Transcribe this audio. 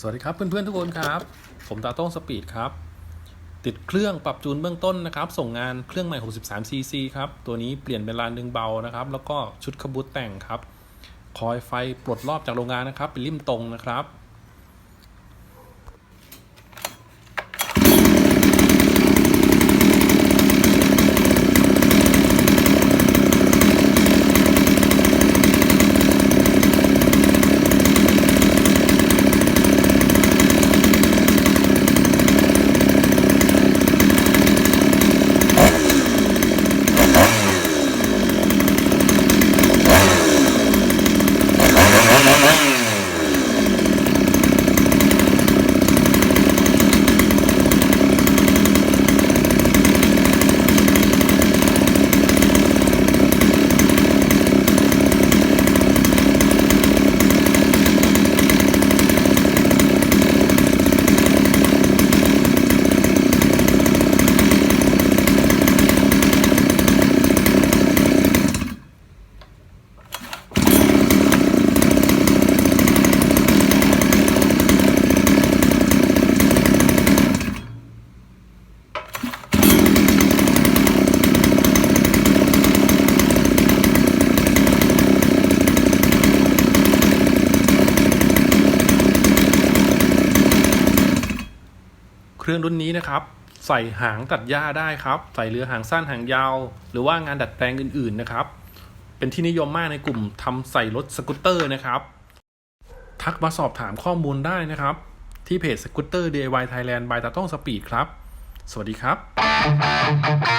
สวัสดีครับเพื่อนๆทุกคนครับ ผมตาโต้งสปีดครับ ติดเครื่องปรับจูนเบื้องต้นนะครับ ส่งงานเครื่องใหม่ 63 cc ครับ ตัวนี้เปลี่ยนเป็นลานดึงเบานะครับ แล้วก็ชุดขบุตแต่งครับ คอยไฟปลดรอบจากโรงงานนะครับ เป็นริมตรงนะครับ เครื่องรุ่นนี้นะครับ ใส่หางตัดหญ้าได้ครับ ใส่เรือหางสั้นหางยาว หรือว่างานดัดแปลงอื่นๆนะครับ เป็นที่นิยมมากในกลุ่มทำใส่รถสกูตเตอร์นะครับ ทักมาสอบถามข้อมูลได้นะครับ ที่เพจสกูตเตอร์ DIY Thailand by ตาต้องสปีดครับ สวัสดีครับ